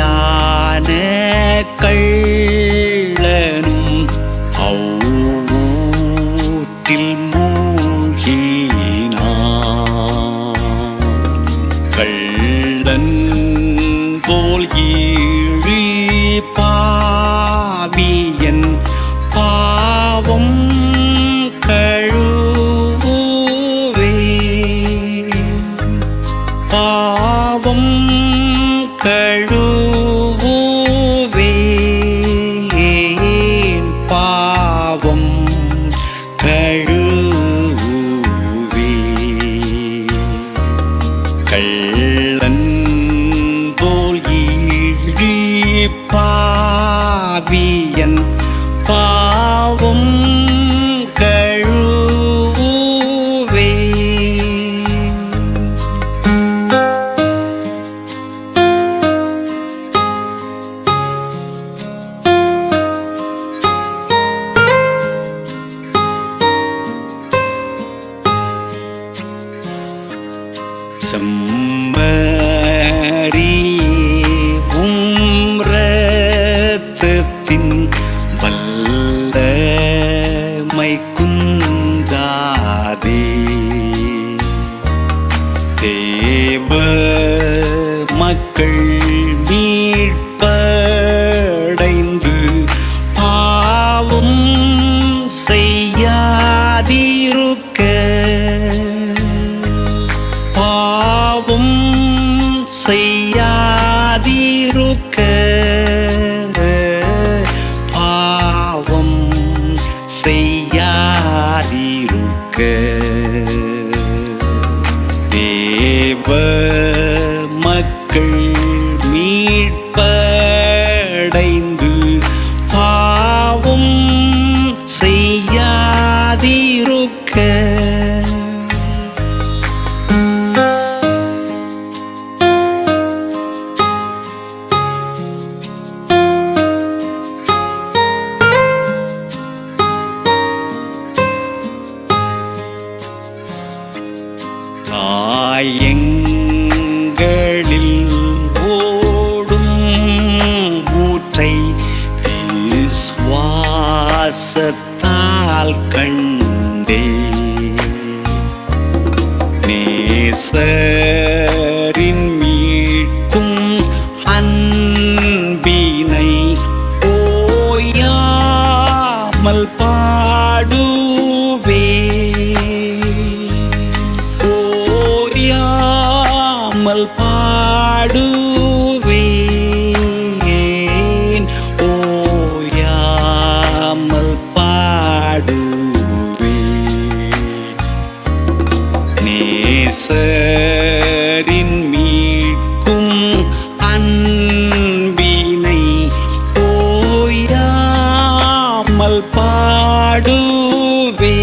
மாப்பாவியான கள்ளனும் அவ்வூட்டில் பாவம் கழுவேன் பாவம் கழுவே கள்ளன் போல் பாவியன் செம்பரி உம்ரத்தின் இரத்தத்தின் வல்லமை குந்தாதே தேவ Porque. நேசரின் மீட்கும் அன்பினை ஓயாமல் பாடுவே. ஓயாமல் பாடுவே. ஈசரின் மீட்கும் அன்பினை போயாமல் பாடுவே